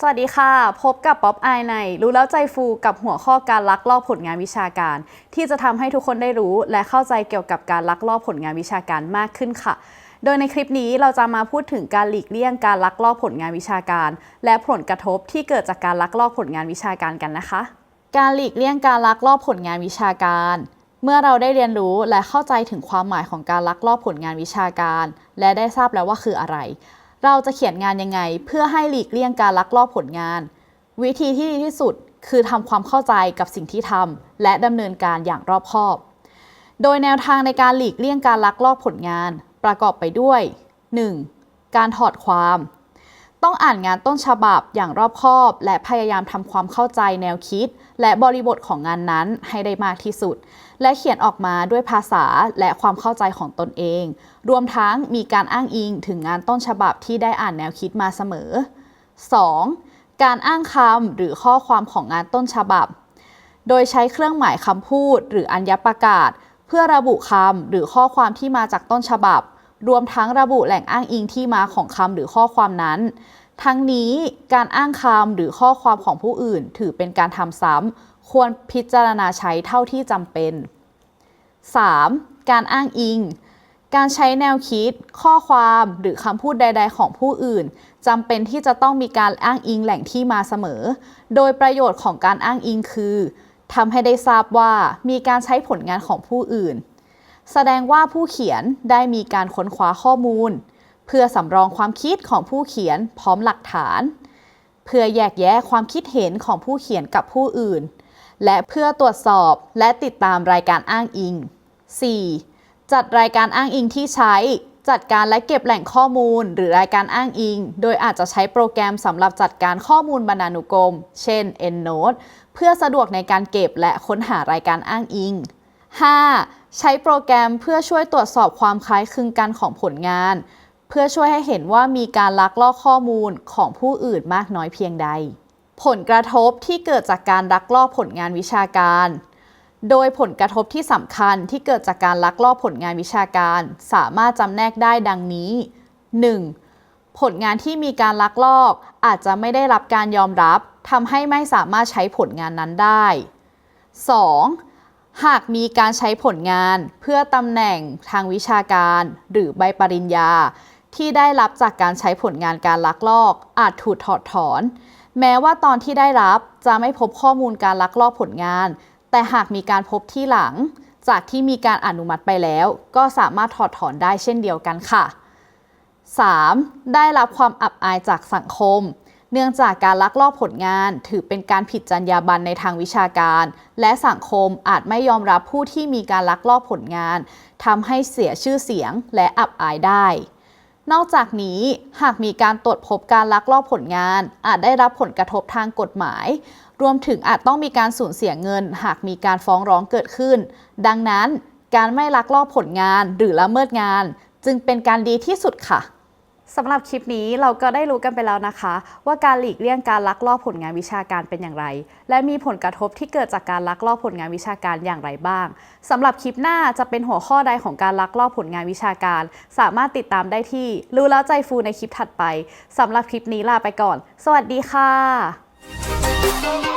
สวัสดีค่ะ พบกับป๊อปไอใน รู้แล้วใจฟูกับหัวข้อการลักลอบผลงานวิชาการ ที่จะทำให้ทุกคนได้รู้ และเข้าใจเกี่ยวกับการลักลอบผลงานวิชาการมากขึ้นค่ะ โดยในคลิปนี้เราจะมาพูดถึงการหลีกเลี่ยงการลักลอบผลงานวิชาการ และผลกระทบที่เกิดจากการลักลอบผลงานวิชาการกันนะคะ การหลีกเลี่ยงการลักลอบผลงานวิชาการเมื่อเราได้เรียนรู้และเข้าใจถึงความหมายของการลักลอบผลงานวิชาการ และได้ทราบแล้วว่าคืออะไร เราจะเขียนงานยังไง เพื่อให้หลีกเลี่ยงการลักลอบผลงาน วิธีที่ดีที่สุดคือทำความเข้าใจกับสิ่งที่ทำและดำเนินการอย่างรอบคอบ โดยแนวทางในการหลีกเลี่ยงการลักลอบผลงาน ประกอบไปด้วย 1. การถอดความ ต้องอ่านงานต้นฉบับอย่างรอบคอบ และพยายามทำความเข้าใจแนวคิด และบริบทของงานนั้นให้ได้มากที่สุด และเขียนออกมาด้วยภาษาและความเข้าใจของตนเอง รวมทั้งมีการอ้างอิงถึงงานต้นฉบับที่ได้อ่านแนวคิดมาเสมอ 2. การอ้างคำหรือข้อความของงานต้นฉบับ โดยใช้เครื่องหมายคำพูด หรืออัญญประกาศ เพื่อระบุคำหรือข้อความที่มาจากต้นฉบับ รวมทั้งระบุแหล่งอ้างอิงที่มาของคำหรือข้อความนั้น ทั้งนี้การอ้างคำหรือข้อความของผู้อื่น ถือเป็นการทำซ้ำควรพิจารณาใช้เท่าที่จำเป็น 3. การอ้างอิง การใช้แนวคิด ข้อความหรือคำพูดใด ๆ ของผู้อื่นจำเป็นที่จะต้องมีการอ้างอิงแหล่งที่มาเสมอ โดยประโยชน์ของการอ้างอิงคือทำให้ได้ทราบว่ามีการใช้ผลงานของผู้อื่น แสดงว่าผู้เขียนได้มีการค้นคว้าข้อมูล เพื่อสำรองความคิดของผู้เขียนพร้อมหลักฐาน เพื่อแยกแยะความคิดเห็นของผู้เขียนกับผู้อื่น และเพื่อตรวจสอบและติดตามรายการอ้างอิง 4. จัดรายการอ้างอิงที่ใช้ จัดการและเก็บแหล่งข้อมูล หรือรายการอ้างอิง โดยอาจจะใช้โปรแกรมสำหรับจัดการข้อมูลบรรณานุกรม เช่น EndNote เพื่อสะดวกในการเก็บและค้นหารายการอ้างอิง 5. ใช้โปรแกรมเพื่อช่วยตรวจสอบความคล้ายคลึงกันของผลงาน เพื่อช่วยให้เห็นว่ามีการลักลอบข้อมูลของผู้อื่นมากน้อยเพียงใด ผลกระทบที่เกิดจากการลักลอบผลงานวิชาการ โดยผลกระทบที่สำคัญที่เกิดจากการลักลอบผลงานวิชาการ สามารถจำแนกได้ดังนี้ 1. ผลงานที่มีการลักลอบอาจจะไม่ได้รับการยอมรับทำให้ไม่สามารถใช้ผลงานนั้นได้ 2. หากมีการใช้ผลงานเพื่อตำแหน่งทางวิชาการ หรือใบปริญญา ที่ได้รับจากการใช้ผลงานการลักลอบอาจถูกถอดถอน แม้ว่าตอนที่ได้รับจะไม่พบข้อมูลการลักลอบผลงาน แต่หากมีการพบที่หลัง จากที่มีการอนุมัติไปแล้ว ก็สามารถถอดถอนได้เช่นเดียวกันค่ะ 3. ได้รับความอับอายจากสังคม เนื่องจากการลักลอบผลงานถือเป็นการผิดจรรยาบรรณในทางวิชาการ และสังคมอาจไม่ยอมรับผู้ที่มีการลักลอบผลงานทำให้เสียชื่อเสียงและอับอายได้ นอกจากนี้หากมีการตรวจพบการลักลอบผลงาน อาจได้รับผลกระทบทางกฎหมาย รวมถึงอาจต้องมีการสูญเสียเงิน หากมีการฟ้องร้องเกิดขึ้น ดังนั้น การไม่ลักลอบผลงานหรือละเมิดงาน จึงเป็นการดีที่สุดค่ะ สำหรับคลิปนี้เราก็ได้รู้กันไปแล้วนะคะ ว่าการหลีกเลี่ยงการลักลอบผลงานวิชาการเป็นอย่างไร และมีผลกระทบที่เกิดจากการลักลอบผลงานวิชาการอย่างไรบ้างสำหรับคลิปหน้าจะเป็นหัวข้อใดของการลักลอบผลงานวิชาการ สามารถติดตามได้ที่รู้แล้วใจฟูในคลิปถัดไปสำหรับคลิปนี้ลาไปก่อน สวัสดีค่ะ